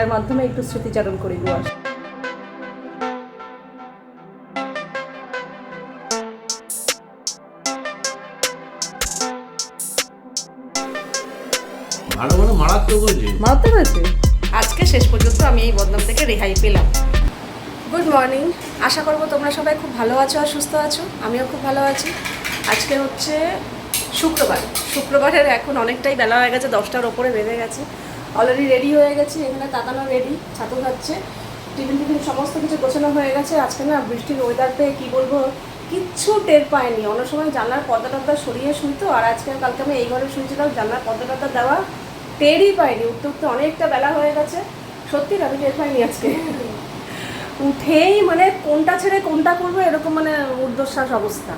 এটার মাধ্যমে একটু স্মৃতিচারণ করি ভালো মানে মারাত্মক হয়েছে। আজকে শেষ পর্যন্ত আমি এই বদনাম থেকে রেহাই পেলাম। গুড মর্নিং আশা করব তোমরা সবাই খুব ভালো আছো আর সুস্থ আছো। আমিও খুব ভালো আছি। আজকে হচ্ছে শুক্রবার। শুক্রবারের এখন অনেকটাই বেলা হয়ে গেছে দশটার ওপরে বেড়ে গেছে। অলরেডি রেডি হয়ে গেছি এখানে তাকানো রেডি ছাতু খাচ্ছে। টিফিন টিফিন সমস্ত কিছু গোছানো হয়ে গেছে আজকে না বৃষ্টির ওয়েদার পেয়ে কী বলব কিচ্ছু টের পায়নি অন্য সময় জানলার পর্দা টর্দা সরিয়ে শুইতো আর আজকে কালকে আমি এই ঘরে শুয়েছিলাম জানলার পর্দা টর্দা দেওয়া টেরই পাইনি। উঠতে উঠতে অনেকটা বেলা হয়ে গেছে। সত্যি আমি টের পাইনি আজকে। উঠেই মানে কোনটা ছেড়ে কোনটা করব এরকম মানে ঊর্ধ্বশ্বাস অবস্থা।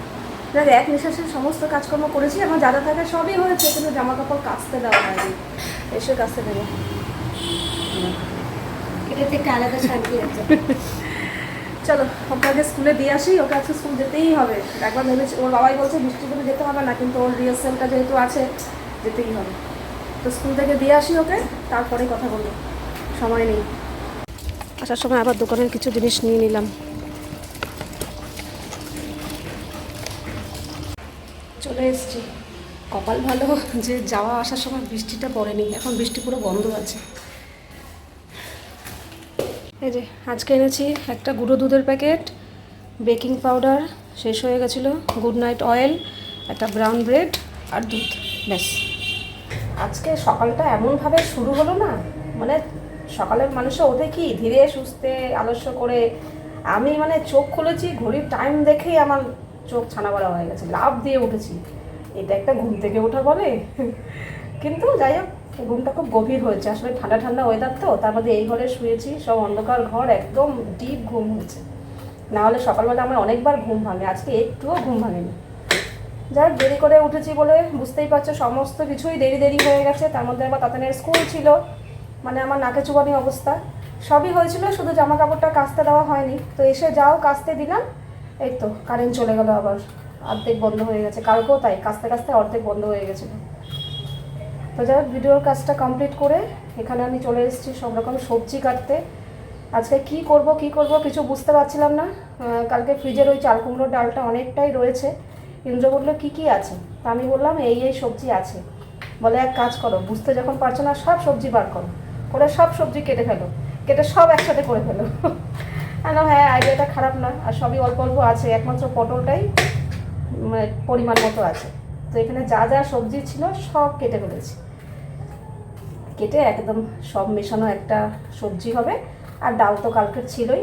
যাক এক নিঃশ্বাসের সমস্ত কাজকর্ম করেছি আমার যা যা থাকে সবই হয়েছে কিন্তু জামা কাপড় কাচতে দেওয়া হয়নি। এসে কাচতে দেবো। এটাতে একটা আলাদা শান্তি আছে। চলো আপনাকে স্কুলে দিয়ে আসি। ওকে আজকে স্কুল যেতেই হবে। একবার ভেবেছি ওর বাবাই বলছে বৃষ্টি করে যেতে হবে না কিন্তু ওর রিহার্সেলটা যেহেতু আছে যেতেই হবে। তো স্কুল থেকে দিয়ে আসি ওকে তারপরে কথা বলব। সময় নেই। আসার সময় আবার দোকানের কিছু জিনিস নিয়ে নিলাম। চলে এসছি। কপাল ভালো যে যাওয়া আসার সময় বৃষ্টিটা পড়েনি, এখন বৃষ্টি পুরো বন্ধ আছে। এই যে, আজকে এনেছি একটা গুঁড়ো দুধের প্যাকেট, বেকিং পাউডার, শেষ হয়ে গেছিল, গুড নাইট অয়েল, একটা ব্রাউন ব্রেড আর দুধ, ব্যাস। আজকে সকালটা এমনভাবে শুরু হলো না মানে সকালের মানুষে ওঠে কি, ধীরে সুস্থে, আলস্য করে, আমি মানে চোখ খুলেছি, ঘড়ির টাইম দেখেই আমার চোখ ছানা বড়া হয়ে গেছে লাভ দিয়ে উঠেছি। এটা একটা ঘুম থেকে ওঠা বলে। কিন্তু যাই হোক ঘুমটা খুব গভীর হয়েছে। আসলে ঠান্ডা ঠান্ডা ওয়েদার তো তার মধ্যে এই ঘরে শুয়েছি সব অন্ধকার ঘর একদম ডিপ ঘুম হয়েছে। না হলে সকালবেলা আমার অনেকবার ঘুম ভাঙে আজকে একটুও ঘুম ভাঙেনি। যাই হোক, দেরি করে উঠেছি বলে বুঝতেই পারছ সমস্ত কিছুই দেরি দেরি হয়ে গেছে। তার মধ্যে আবার তাতানের স্কুল ছিল মানে আমার নাকে চুবানি অবস্থা। সবই হয়েছিল শুধু জামা কাপড়টা কাচতে দেওয়া হয়নি। তো এসে যাও কাচতে দিলাম। এই তো কারেন্ট চলে গেল আবার। অর্ধেক বন্ধ হয়ে গেছে। কালকেও তাই কাস্তে কাচতে অর্ধেক বন্ধ হয়ে গেছিল। তো যাই ভিডিওর কাজটা কমপ্লিট করে এখানে আমি চলে এসেছি সব রকম সবজি কাটতে। আজকে কি করব কি করব কিছু বুঝতে পারছিলাম না। কালকে ফ্রিজের ওই চাল কুমড়োর ডালটা অনেকটাই রয়েছে। ইন্দ্র বলল, কী কী আছে? তা আমি বললাম, এই এই সবজি আছে। বলে, এক কাজ করো, বুঝতে যখন পারছ না, সব সবজি বার করো। করে সব সবজি কেটে ফেলো। কেটে সব একসাথে করে ফেলো। আমি বললাম, হ্যাঁ আইডিয়াটা খারাপ না। আর সবই অল্প অল্প আছে একমাত্র পটলটাই মানে পরিমাণ মতো আছে। তো এখানে যা যা সবজি ছিল সব কেটে ফেলেছি। কেটে একদম সব মেশানো একটা সবজি হবে। আর ডাল তো কালকের ছিলই।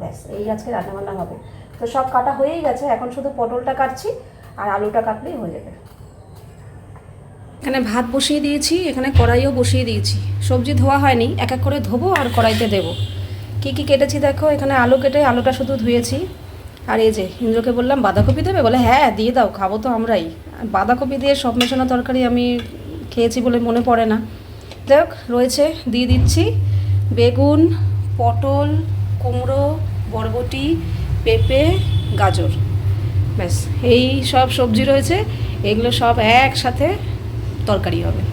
ব্যাস এই আজকে রান্নাবান্না হবে। তো সব কাটা হয়েই গেছে এখন শুধু পটলটা কাটছি আর আলুটা কাটলেই হয়ে যাবে। এখানে ভাত বসিয়ে দিয়েছি এখানে কড়াইও বসিয়ে দিয়েছি। সবজি ধোয়া হয়নি এক এক করে ধোবো আর কড়াইতে দেবো। কী কী কেটেছি দেখো? এখানে আলু কেটে, আলুটা শুধু ধুয়েছি। আর এই যে, ইন্দ্রকে বললাম, বাঁধাকপি দেবে? বলে হ্যাঁ দিয়ে দাও, খাব তো আমরাই। বাঁধাকপি দিয়ে সব মেশানো তরকারি আমি খেয়েছি বলে মনে পড়ে না। হোক, রয়েছে, দিয়ে দিচ্ছি। বেগুন, পটল, কুমড়ো, বরবটি, পেঁপে, গাজর। ব্যাস, এই সব সবজি রয়েছে। এগুলো সব একসাথে তরকারি হবে।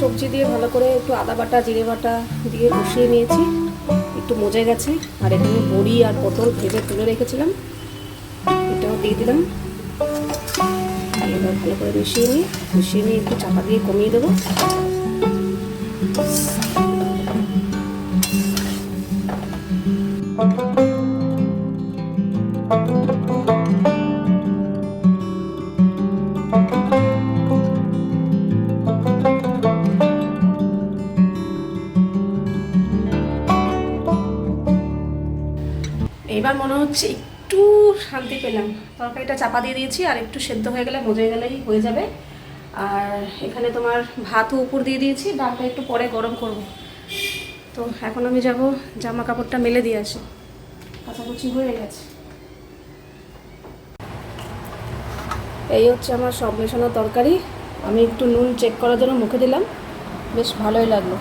সবজি দিয়ে ভালো করে একটু আদা বাটা, জিরে বাটা দিয়ে কষিয়ে নিয়েছি। একটু মজে গেছে। আর এখানে বড়ি আর পটল ভেজে তুলে রেখেছিলাম। এটাও দিয়ে দিলাম। ভালো করে মিশিয়ে নিই মিশিয়ে নিয়ে একটু চাপা দিয়ে কমিয়ে দেবো। এইবার মনে হচ্ছে একটু শান্তি পেলাম। তরকারিটা চাপা দিয়ে দিয়েছি আর একটু সেদ্ধ হয়ে গেলে মজে গেলেই হয়ে যাবে। আর এখানে তোমার ভাতও উপর দিয়ে দিয়েছি, ডালটা একটু পরে গরম করব। তো এখন আমি যাব জামা কাপড়টা মেলে দিয়ে আসি। কাচাকুচি হয়ে গেছে। এই হচ্ছে আমার সব মেশানো তরকারি। আমি একটু নুন চেক করার জন্য মুখে দিলাম। বেশ ভালোই লাগল,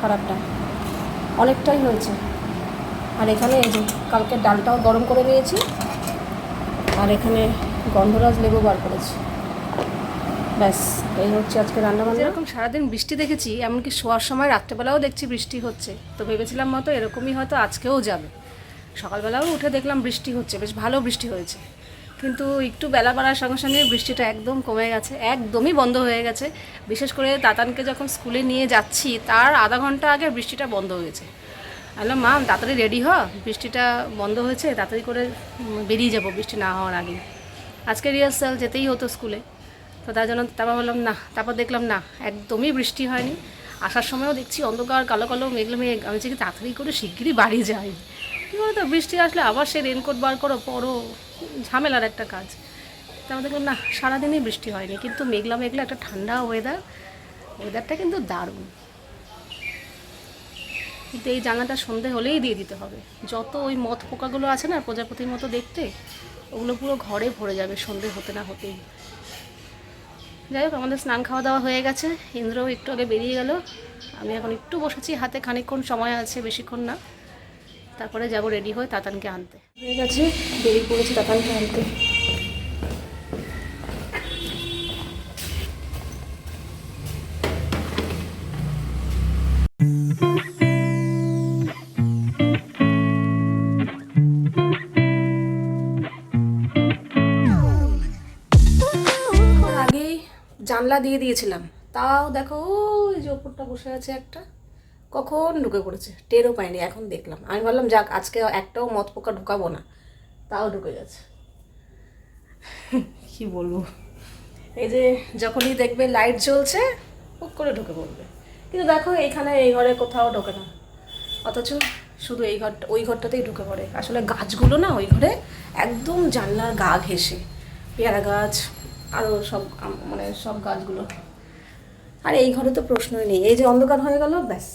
খারাপটা। অনেকটাই হয়েছে। আর এখানে এই যে কালকে ডালটাও গরম করে নিয়েছি। আর এখানে গন্ধরাজ লেবু বার করেছি। ব্যাস, এই হচ্ছে আজকে রান্না বান্না এরকম সারাদিন বৃষ্টি দেখেছি, এমনকি শোয়ার সময় রাত্রেবেলাও দেখছি বৃষ্টি হচ্ছে। তো ভেবেছিলাম মতো এরকমই হয়তো আজকেও যাবে। সকালবেলাও উঠে দেখলাম বৃষ্টি হচ্ছে, বেশ ভালো বৃষ্টি হয়েছে। কিন্তু একটু বেলা বাড়ার সঙ্গে সঙ্গে বৃষ্টিটা একদম কমে গেছে, একদমই বন্ধ হয়ে গেছে। বিশেষ করে তাতানকে যখন স্কুলে নিয়ে যাচ্ছি, তার আধা ঘণ্টা আগে বৃষ্টিটা বন্ধ হয়েছে। বললাম মা, তাড়াতাড়ি রেডি হ। বৃষ্টিটা বন্ধ হয়েছে, তাড়াতাড়ি করে বেরিয়ে যাব, বৃষ্টি না হওয়ার আগে। আজকে রিহার্সাল যেতেই হতো স্কুলে। তো তার জন্য তারপর বললাম, না। তারপর দেখলাম, না, একদমই বৃষ্টি হয়নি। আসার সময়ও দেখছি অন্ধকার, কালো কালো, মেঘলো মেঘ। আমি চাই তাড়াতাড়ি করে শিগগিরই বাড়ি যাই। কী বলতো, বৃষ্টি আসলে আবার সে রেনকোট বার করো, পরো, ঝামেলার একটা কাজ। তারপর দেখলাম, না, সারাদিনই বৃষ্টি হয়নি। কিন্তু মেঘলা মেঘলা একটা ঠান্ডা ওয়েদার ওয়েদারটা কিন্তু দারুণ। কিন্তু এই জানলাটা সন্ধে হলেই দিয়ে দিতে হবে। যত ওই মথ পোকাগুলো আছে না, প্রজাপতির মতো দেখতে, ওগুলো পুরো ঘরে ভরে যাবে সন্ধে হতে না হতেই। যাই হোক, আমাদের স্নান খাওয়া দাওয়া হয়ে গেছে। ইন্দ্রও একটু আগে বেরিয়ে গেল। আমি এখন একটু বসেছি, হাতে খানিকক্ষণ সময় আছে, বেশিক্ষণ না। তারপরে যাব রেডি হয়ে তাতানকে আনতে। হয়ে গেছে দেরি করেছি তাতানকে আনতে। জানলা দিয়ে দিয়েছিলাম। তাও দেখো ওই যে ওপরটা বসে আছে একটা কখন ঢুকে পড়েছে টেরও পাইনি এখন দেখলাম। আমি ভাবলাম যাক আজকে একটাও মদ পোকা ঢুকাবো না তাও ঢুকে গেছে। কি বলব? এই যে যখনই দেখবে লাইট জ্বলছে হুক করে ঢুকে পড়বে। কিন্তু দেখো এখানে এই ঘরে কোথাও ঢোকে না। অথচ শুধু এই ঘরটা ওই ঘরটাতেই ঢুকে পড়ে। আসলে গাছগুলো না ওই ঘরে একদম জানলার গা ঘেসে পেয়ারা গাছ আরও সব মানে সব গাছগুলো। আর এই ঘরে তো প্রশ্নই নেই। এই যে অন্ধকার হয়ে গেল, ব্যাস।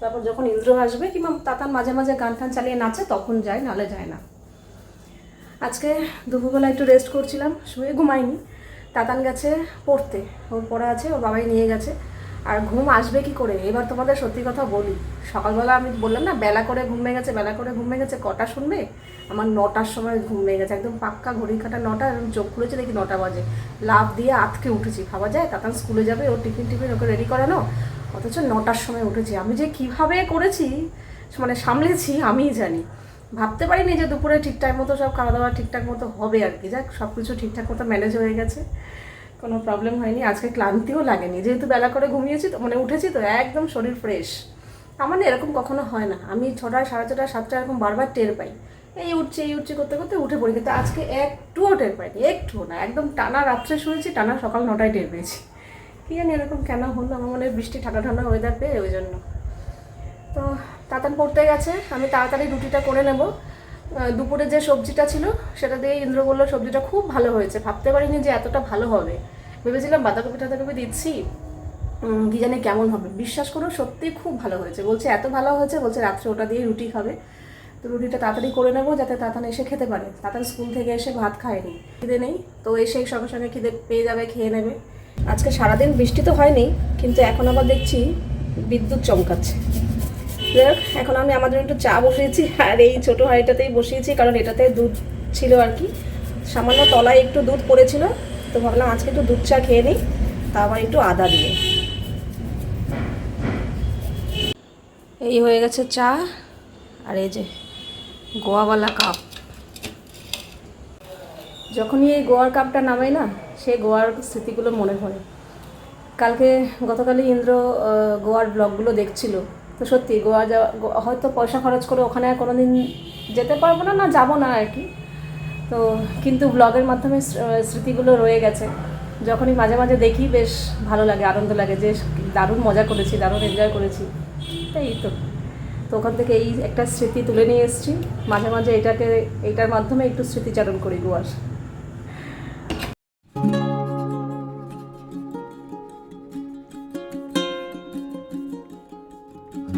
তারপর যখন ইন্দ্র আসবে, কিংবা তাতান মাঝে মাঝে গান টান চালিয়ে নাচে, তখন যায় নালে যায় না। আজকে দুপুরবেলা একটু রেস্ট করছিলাম, শুয়ে ঘুমাইনি। তাতান গেছে পড়তে। ওর পড়া আছে, ওর বাবাই নিয়ে গেছে। আর ঘুম আসবে কি করে? এবার তোমাদের সত্যি কথা বলি। সকালবেলা আমি বললাম না, বেলা করে ঘুমিয়ে গেছে, বেলা করে ঘুমিয়ে গেছে, কটা শুনবে? আমার নটার সময় ঘুম ভেঙে গেছে, একদম পাক্কা ঘড়ি কাটা নটা চোখ খুলেছে, দেখি নটা বাজে। লাভ দিয়ে আতকে উঠেছি, ভাবা যায়? তাতান স্কুলে যাবে ওর টিফিন টিফিন ওকে রেডি করানো, অথচ নটার সময় উঠেছি। আমি যে কীভাবে করেছি মানে সামলেছি, আমিই জানি। ভাবতে পারিনি যে দুপুরে ঠিকঠাক মতো সব খাওয়া দাওয়া ঠিকঠাক মতো হবে আর কি। যাক সব কিছু ঠিকঠাক মতো ম্যানেজ হয়ে গেছে। কোনো প্রবলেম হয়নি। আজকে ক্লান্তিও লাগেনি। যেহেতু বেলা করে ঘুমিয়েছি তো মানে উঠেছি তো, একদম শরীর ফ্রেশ আমার না এরকম কখনো হয় না। আমি ছটায়, সাড়ে ছটা সাতটা এরকম বারবার টের পাই। এই উঠছে এই উঠছে করতে করতে উঠে পড়ি। কিন্তু আজকে একটুও টের পাইনি, একটুও না। একদম টানা রাত্রে শুয়েছি, টানা সকাল নটায় টের পেয়েছি। কী জানি এরকম কেন হলো? আমার মনে বৃষ্টি, ঠান্ডা ঠান্ডা ওয়েদার পেয়ে ওই জন্য। তো তাতান পড়তে গেছে। আমি তাড়াতাড়ি রুটিটা করে নেব। দুপুরে যে সবজিটা ছিল, সেটা দিয়ে ইন্দ্র বলল, সবজিটা খুব ভালো হয়েছে। ভাবতে পারিনি যে এতটা ভালো হবে। ভেবেছিলাম, বাঁধাকপি, টাধাকপি দিচ্ছি। কি জানি কেমন হবে? বিশ্বাস করো সত্যিই খুব ভালো হয়েছে। বলছে, এত ভালো হয়েছে? বলছে, রাত্রে ওটা দিয়ে রুটি খাবে। তো রুটিটা তাড়াতাড়ি করে নেব, যাতে তাতান এসে খেতে পারে। তাতান স্কুল থেকে এসে ভাত খায়নি। খিদে নেই, তো এসেই সঙ্গে সঙ্গে খিদে পেয়ে যাবে, খেয়ে নেবে। আজকে সারাদিন বৃষ্টি তো হয়নি, কিন্তু এখন আবার দেখছি বিদ্যুৎ চমকাচ্ছে। এখন আমি আমাদের একটু চা বসিয়েছি। আর এই ছোটো হাঁড়িটাতেই বসিয়েছি, কারণ এটাতে দুধ ছিল আর কি। সামান্য তলায় একটু দুধ পড়েছিল, তো ভাবলাম আজকে একটু দুধ চা খেয়ে নিই, তা আবার একটু আদা দিয়ে। এই হয়ে গেছে চা, আর এই যে গোয়াওয়ালা কাপ। যখনই এই গোয়ার কাপটা নামাই না, সে গোয়ার স্মৃতিগুলো মনে পড়ে কালকে গতকালই ইন্দ্র গোয়ার ব্লগগুলো দেখছিল। তো সত্যি গোয়া যাওয়া হয়তো পয়সা খরচ করে ওখানে আর কোনো দিন যেতে পারব না না যাব না আর কি। তো কিন্তু ব্লগের মাধ্যমে স্মৃতিগুলো রয়ে গেছে। যখনই মাঝে মাঝে দেখি, বেশ ভালো লাগে, আনন্দ লাগে যে দারুণ মজা করেছি, দারুণ এনজয় করেছি। তাই তো। তো ওখান থেকে এই একটা স্মৃতি তুলে নিয়ে এসেছি। মাঝে মাঝে এটাকে এইটার মাধ্যমে একটু স্মৃতিচারণ করি গোয়ার। আজকে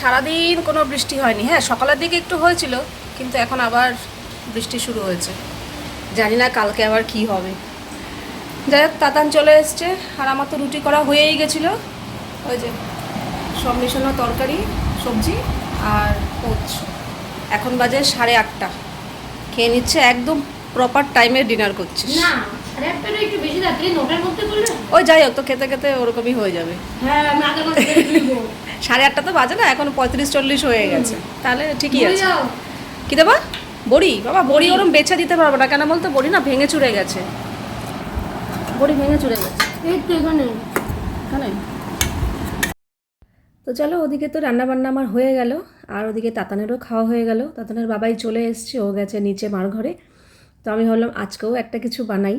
সারাদিন কোনো বৃষ্টি হয়নি। হ্যাঁ সকালের দিকে একটু হয়েছিল, কিন্তু এখন আবার বৃষ্টি শুরু হয়েছে। জানি না কালকে আবার কি হবে। যাই হোক, তাতান চলে এসছে, আর আমার তো রুটি করা হয়েই গেছিল। ওই যে সব মিশানো তরকারি, সবজি, আর এখন বাজে সাড়ে আটটা। খেয়ে নিচ্ছে একদম প্রপার টাইমে ডিনার করছিস। না ওই যাই হোক তো খেতে খেতে ওরকমই হয়ে যাবে। হ্যাঁ। সাড়ে আটটা তো বাজে না এখন পঁয়ত্রিশ চল্লিশ হয়ে গেছে। তাহলে ঠিকই আছে। কি দেবা? বড়ি? বাবা বড়ি ওরম বেছে দিতে পারব না। কেন বলতো বড়ি না ভেঙে চুরে গেছে। বড়ি ভেঙে চুরে গেছে। এই তো এখানে। এখানে। তো চলো ওদিকে তো রান্না বান্না আমার হয়ে গেল। আর ওদিকে তাতানেরও খাওয়া হয়ে গেল। তাতানের বাবাই চলে এসছে, ও গেছে নিচে মার ঘরে। তো আমি ভাবলাম, আজকেও একটা কিছু বানাই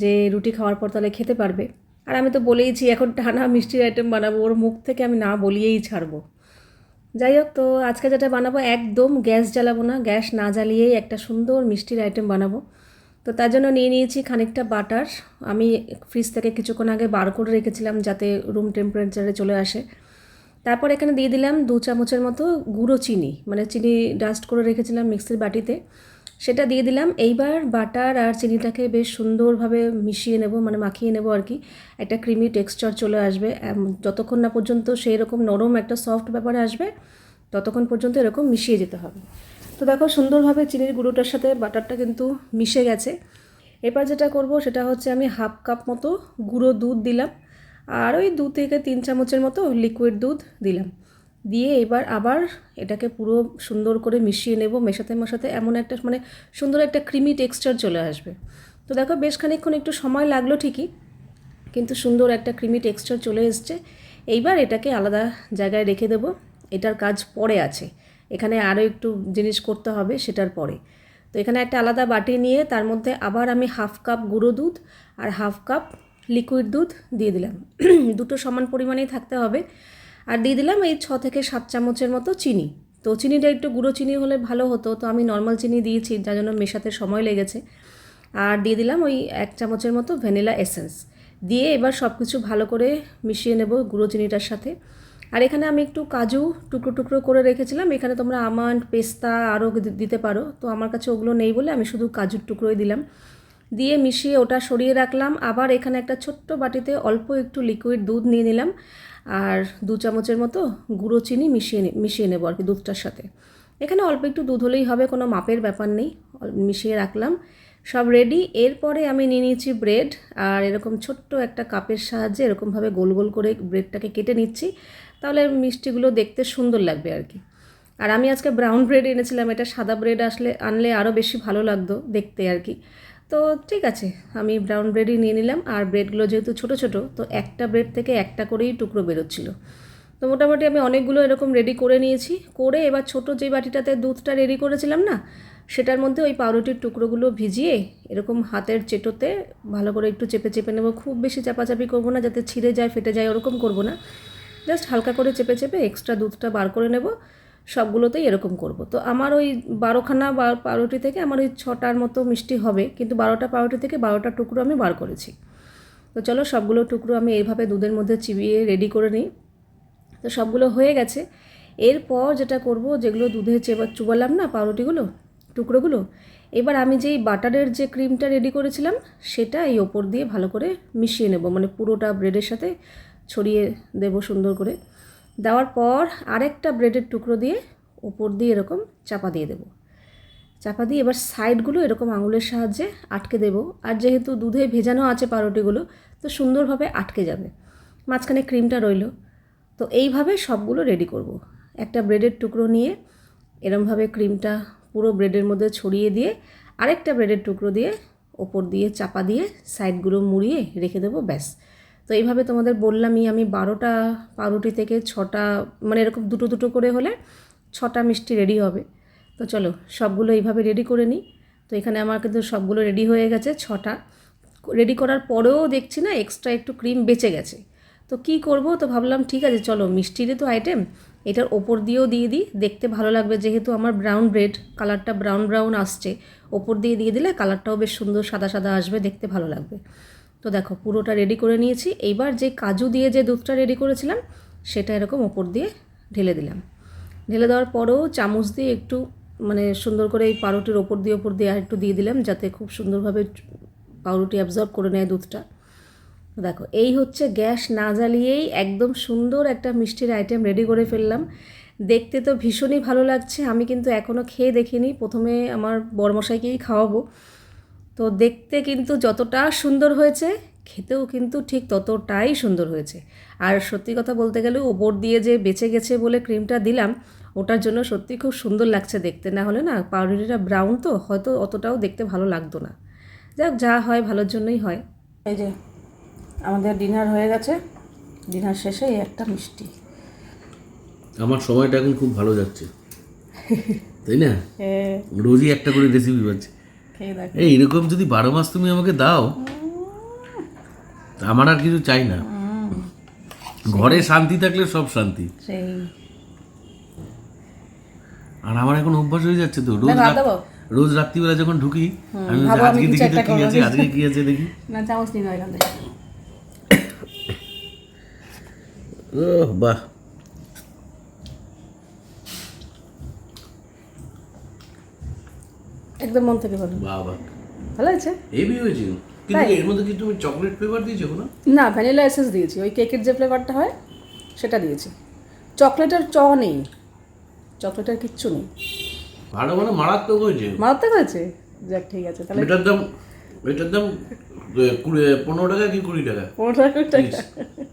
যে রুটি খাওয়ার পর তাহলে খেতে পারবে। আর আমি তো বলেইছি, এখন টানা মিষ্টির আইটেম বানাবো, ওর মুখ থেকে আমি না বলিয়েই ছাড়বো। যাই হোক, তো আজকে যেটা বানাবো, একদম গ্যাস জ্বালাবো না, গ্যাস না জ্বালিয়েই একটা সুন্দর মিষ্টির আইটেম বানাবো। তো তার জন্য নিয়ে নিয়েছি খানিকটা বাটার। আমি ফ্রিজ থেকে কিছুক্ষণ আগে বার করে রেখেছিলাম যাতে রুম টেম্পারেচারে চলে আসে। তারপর এখানে দিয়ে দিলাম দু চামচের মতো গুঁড়ো চিনি মানে চিনি ডাস্ট করে রেখেছিলাম মিক্সির বাটিতে। সেটা দিয়ে দিলাম। এইবার বাটার আর চিনিটাকে বেশ সুন্দরভাবে মিশিয়ে নেব মানে মাখিয়ে নেব আর কি। একটা ক্রিমি টেক্সচার চলে আসবে। যতক্ষণ না পর্যন্ত সেই রকম নরম একটা সফট ব্যাপারে আসবে, ততক্ষণ পর্যন্ত এরকম মিশিয়ে যেতে হবে। তো দেখো, সুন্দরভাবে চিনির গুঁড়োটার সাথে বাটারটা কিন্তু মিশে গেছে। এবার যেটা করব, সেটা হচ্ছে আমি হাফ কাপ মতো গুঁড়ো দুধ দিলাম। আর ওই দু থেকে তিন চামচের মতো লিকুইড দুধ দিলাম। দিয়ে এবার আবার এটাকে পুরো সুন্দর করে মিশিয়ে নেব। মেশাতে মেশাতে এমন একটা মানে সুন্দর একটা ক্রিমি টেক্সচার চলে আসবে। তো দেখো বেশ খানিকক্ষণ একটু সময় লাগল ঠিকই, কিন্তু সুন্দর একটা ক্রিমি টেক্সচার চলে এসছে। এইবার এটাকে আলাদা জায়গায় রেখে দেবো। এটার কাজ পরে আছে। এখানে আরও একটু জিনিস করতে হবে, সেটার পরে। তো এখানে একটা আলাদা বাটি নিয়ে তার মধ্যে আবার আমি হাফ কাপ গুঁড়ো দুধ আর হাফ কাপ লিকুইড দুধ দিয়ে দিলাম। দুটো সমান পরিমাণেই থাকতে হবে। আর দিয়ে দিলাম এই ছ থেকে সাত চামচের মতো চিনি। তো চিনিটা একটু গুঁড়ো চিনি হলে ভালো হতো। তো আমি নর্মাল চিনি দিয়েছি, যার জন্য মেশাতে সময় লেগেছে। আর দিয়ে দিলাম ওই এক চামচের মতো ভ্যানিলা এসেন্স দিয়ে এবার সব কিছু ভালো করে মিশিয়ে নেব গুঁড়ো চিনিটার সাথে। আর এখানে আমি একটু কাজু টুকরো টুকরো করে রেখেছিলাম। এখানে তোমরা আমন্ড পেস্তা আরও দিতে পারো। তো আমার কাছে ওগুলো নেই বলে আমি শুধু কাজুর টুকরোই দিলাম। দিয়ে মিশিয়ে ওটা সরিয়ে রাখলাম। আবার এখানে একটা ছোট্ট বাটিতে অল্প একটু লিকুইড দুধ নিয়ে নিলাম। আর দু চামচের মতো গুঁড়ো চিনি মিশিয়ে মিশিয়ে নেব আর কি দুধটার সাথে। এখানে অল্প একটু দুধ হলেই হবে, কোনো মাপের ব্যাপার নেই। মিশিয়ে রাখলাম। সব রেডি এরপরে আমি নিয়ে নিয়েছি ব্রেড আর এরকম ছোট্ট একটা কাপের সাহায্যে এরকমভাবে গোল গোল করে ব্রেডটাকে কেটে নিচ্ছি। তাহলে মিষ্টিগুলো দেখতে সুন্দর লাগবে আর কি আর আমি আজকে ব্রাউন ব্রেড এনেছিলাম। এটা সাদা ব্রেড আসলে, আনলে আরও বেশি ভালো লাগতো দেখতে আর কি তো ঠিক আছে, আমি ব্রাউন ব্রেডই নিয়ে নিলাম। আর ব্রেডগুলো যেহেতু ছোট ছোট, তো একটা ব্রেড থেকে একটা করেই টুকরো বেরোচ্ছিল। তো মোটামুটি আমি অনেকগুলো এরকম রেডি করে নিয়েছি। করে এবার ছোট যে বাটিটাতে দুধটা রেডি করেছিলাম না, সেটার মধ্যে ওই পাউরুটির টুকরোগুলো ভিজিয়ে এরকম হাতের চেটোতে ভালো করে একটু চেপে চেপে নেব। খুব বেশি চাপাচাপি করব না, যাতে ছিঁড়ে যায়, ফেটে যায়, ওরকম করব না। জাস্ট হালকা করে চেপে চেপে এক্সট্রা দুধটা বার করে নেব। সবগুলোতেই এরকম করব। তো আমার ওই বারোখানা বা পাউরুটি থেকে আমার ওই ছটার মতো মিষ্টি হবে, কিন্তু বারোটা পাউরুটি থেকে বারোটা টুকরো আমি বার করেছি। তো চলো সবগুলো টুকরো আমি এইভাবে দুধের মধ্যে চিবিয়ে রেডি করে নিই। তো সবগুলো হয়ে গেছে। এরপর যেটা করব, যেগুলো দুধে চেবা, চুবালাম না পাউরুটিগুলো, টুকরোগুলো, এবার আমি যেই বাটারের যে ক্রিমটা রেডি করেছিলাম, সেটা এই ওপর দিয়ে ভালো করে মিশিয়ে নেব। মানে পুরোটা ব্রেডের সাথে ছড়িয়ে দেব সুন্দর করে। দেওয়ার পর আরেকটা ব্রেডের টুকরো দিয়ে ওপর দিয়ে এরকম চাপা দিয়ে দেবো। চাপা দিয়ে এবার সাইডগুলো এরকম আঙুলের সাহায্যে আটকে দেবো। আর যেহেতু দুধে ভেজানো আছে পাউরুটিগুলো, তো সুন্দরভাবে আটকে যাবে। মাঝখানে ক্রিমটা রইল। তো এইভাবে সবগুলো রেডি করব। একটা ব্রেডের টুকরো নিয়ে এরমভাবে ক্রিমটা পুরো ব্রেডের মধ্যে ছড়িয়ে দিয়ে আরেকটা ব্রেডের টুকরো দিয়ে ওপর দিয়ে চাপা দিয়ে সাইডগুলো মুড়িয়ে রেখে দেবো, ব্যাস। তো এইভাবে তোমাদের বললামই আমি বারোটা পাউরুটি থেকে ছটা মানে এরকম দুটো দুটো করে হলে ছটা মিষ্টি রেডি হবে। তো চলো, সবগুলো এইভাবে রেডি করে নিই। তো এখানে আমার কিন্তু সবগুলো রেডি হয়ে গেছে ছটা। রেডি করার পরেও দেখছি না এক্সট্রা একটু ক্রিম বেঁচে গেছে। তো কি করব? তো ভাবলাম ঠিক আছে, চলো মিষ্টিরই তো আইটেম এটার ওপর দিয়েও দিয়ে দিই, দেখতে ভালো লাগবে। যেহেতু আমার ব্রাউন ব্রেড কালারটা ব্রাউন ব্রাউন আসছে, ওপর দিয়ে দিয়ে দিলে কালারটাও বেশ সুন্দর সাদা সাদা আসবে, দেখতে ভালো লাগবে। তো দেখো, পুরোটা রেডি করে নিয়েছি। এইবার যে কাজু দিয়ে যে দুধটা রেডি করেছিলাম, সেটা এরকম ওপর দিয়ে ঢেলে দিলাম। ঢেলে দেওয়ার পরেও চামচ দিয়ে একটু মানে সুন্দর করে এই পাউরুটির ওপর দিয়ে ওপর দিয়ে আর একটু দিয়ে দিলাম, যাতে খুব সুন্দরভাবে পাউরুটি অ্যাবজর্ব করে নেয় দুধটা। দেখো, এই হচ্ছে গ্যাস না জ্বালিয়েই একদম সুন্দর একটা মিষ্টির আইটেম রেডি করে ফেললাম। দেখতে তো ভীষণই ভালো লাগছে। আমি কিন্তু এখনও খেয়ে দেখিনি। প্রথমে আমার বরমশাইকেই খাওয়াবো। তো দেখতে কিন্তু যতটা সুন্দর হয়েছে খেতেও কিন্তু ঠিক ততটাই সুন্দর হয়েছে। আর সত্যি কথা বলতে গেলে ওপর দিয়ে যে বেঁচে গেছে বলে ক্রিমটা দিলাম ওটার জন্য সত্যি খুব সুন্দর লাগছে দেখতে। না হলে না পাউরুটিটা ব্রাউন তো হয়তো অতটাও দেখতে ভালো লাগতো না। যাক যা হয় ভালোর জন্যই হয়। এই যে আমাদের ডিনার হয়ে গেছে। ডিনার শেষে এই একটা মিষ্টি। আমার সময়টা এখন খুব ভালো যাচ্ছে। তাই না? হ্যাঁ। রোজই একটা করে রেসিপি পাচ্ছি খেয়ে দেখ। এই এরকম যদি বারো মাস তুমি আমাকে দাও আমার আর কিছু চাই না। ঘরে শান্তি থাকলে সব শান্তি। সেই। আর আমার এখন অভ্যাস হয়ে যাচ্ছে তো। রোজ রোজ রাত্রিবেলা যখন ঢুকি আমি আজকে দেখি তো কি আছে আজকে কি আছে দেখি। না চামচ নিয়ে ও বাহ। একদম মন থেকে বলো। বাহ বাহ ভালো আছে হেভি হয়েছে। কিন্তু এর মধ্যে কি তুমি চকলেট ফ্লেভার দিয়েছ না না ভ্যানিলা এসেন্স দিয়েছি। ওই কেকের যে ফ্লেভারটা হয় সেটা দিয়েছি। চকলেটের চ নেই। চকলেটের কিচ্ছু নেই। ভালো মানে মারাত্মক হয়েছে। মারাত্মক হয়েছে? যাক ঠিক আছে তাহলে এটার দাম এটার দাম কুড়ি পনেরো টাকা কি কুড়ি টাকা? পনেরো টাকা টাকা।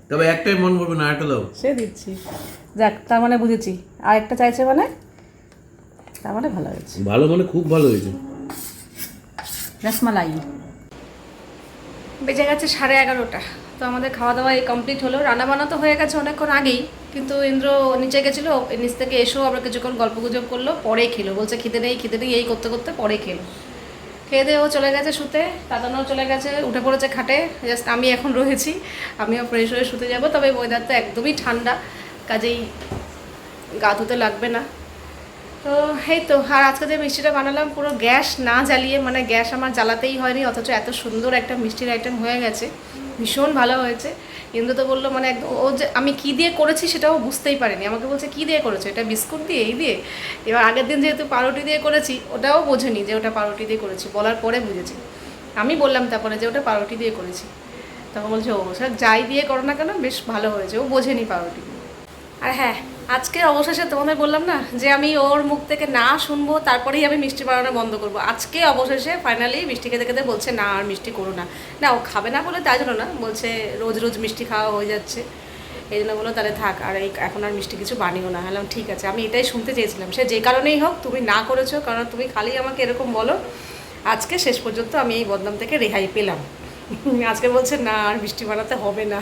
তবে একটাই মন করবে না একটা দাও। সে দিচ্ছি। যাক তার মানে বুঝেছি। আর একটা চাইছে মানে? তার মানে ভালো হয়েছে। ভালো মানে খুব ভালো হয়েছে। রসমালাই। বেজে গেছে সাড়ে এগারোটা। তো আমাদের খাওয়া দাওয়া কমপ্লিট হলো। রান্না বান্না তো হয়ে গেছে অনেকক্ষণ আগেই কিন্তু ইন্দ্র নিচে গেছিল নিচ থেকে এসেও আমরা কিছুক্ষণ গল্প গুজব করল পরে খেলো। বলছে খিদে নেই খিদে নেই এই করতে করতে পরে খেলো। খেয়ে দিয়ে ও চলে গেছে শুতে তাতানোও চলে গেছে উঠে পড়েছে খাটে। জাস্ট আমি এখন রয়েছি আমিও ফ্রেশ হয়ে শুতে যাব। তবে ওয়েদার তো একদমই ঠান্ডা কাজেই গা ধুতে লাগবে না। তো এই তো, আর আজকে যে মিষ্টিটা বানালাম, পুরো গ্যাস না জ্বালিয়ে মানে গ্যাস আমার জ্বালাতেই হয়নি, অথচ এত সুন্দর একটা মিষ্টির আইটেম হয়ে গেছে। ভীষণ ভালো হয়েছে। ইন্দু তো বলল মানে একদম, ও যে, আমি কী দিয়ে করেছি সেটাও বুঝতেই পারিনি। আমাকে বলছে, কী দিয়ে করেছ? এটা বিস্কুট দিয়ে, এই দিয়ে? এবার আগের দিন যেহেতু পাউরুটি দিয়ে করেছি, ওটাও বোঝেনি যে ওটা পাউরুটি দিয়ে করেছি, বলার পরে বুঝেছি। আমি বললাম তারপরে যে ওটা পাউরুটি দিয়ে করেছি। তখন বলছে, ও স্যার যাই দিয়ে করো না কেন, বেশ ভালো হয়েছে। ও বোঝেনি পাউরুটি। আর হ্যাঁ আজকে অবশেষে তোমাদের বললাম না যে আমি ওর মুখ থেকে না শুনব, তারপরেই আমি মিষ্টি বানানো বন্ধ করব। আজকে অবশেষে ফাইনালি মিষ্টি খেতে খেতে বলছে, না, আর মিষ্টি করো না। না, ও খাবে না বলে তাই জন্য না, বলছে রোজ রোজ মিষ্টি খাওয়া হয়ে যাচ্ছে। এই জন্য বলো তাহলে থাক, আর এই এখন আর মিষ্টি কিছু বানিও না। হলাম ঠিক আছে। আমি এটাই শুনতে চেয়েছিলাম। সে যে কারণেই হোক, তুমি না করেছ, কারণ তুমি খালি আমাকে এরকম বলো, আজকে শেষ পর্যন্ত আমি এই বদনাম থেকে রেহাই পেলাম। আজকে বলছে, না, আর মিষ্টি বানাতে হবে না।